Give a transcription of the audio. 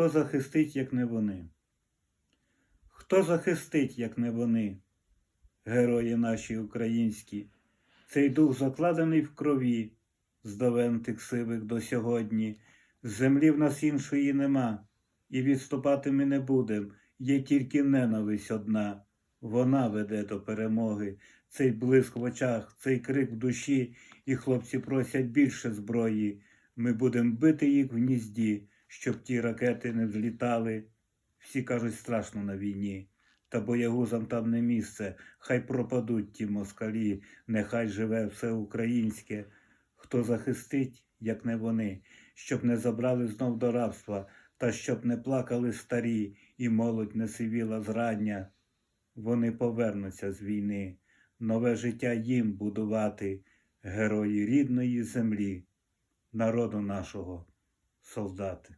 Хто захистить, як не вони? Хто захистить, як не вони, герої наші українські? Цей дух закладений в крові, з давен тих сивих до сьогодні. Землі в нас іншої нема, і відступати ми не будем, є тільки ненависть одна. Вона веде до перемоги, цей блиск в очах, цей крик в душі, і хлопці просять більше зброї. Ми будемо бити їх в гнізді, щоб ті ракети не взлітали. Всі кажуть, страшно на війні. Та боягузам там не місце, хай пропадуть ті москалі, нехай живе все українське. Хто захистить, як не вони, щоб не забрали знов до рабства, та щоб не плакали старі, і молодь не сивіла зрання. Вони повернуться з війни, нове життя їм будувати, герої рідної землі, народу нашого, солдати.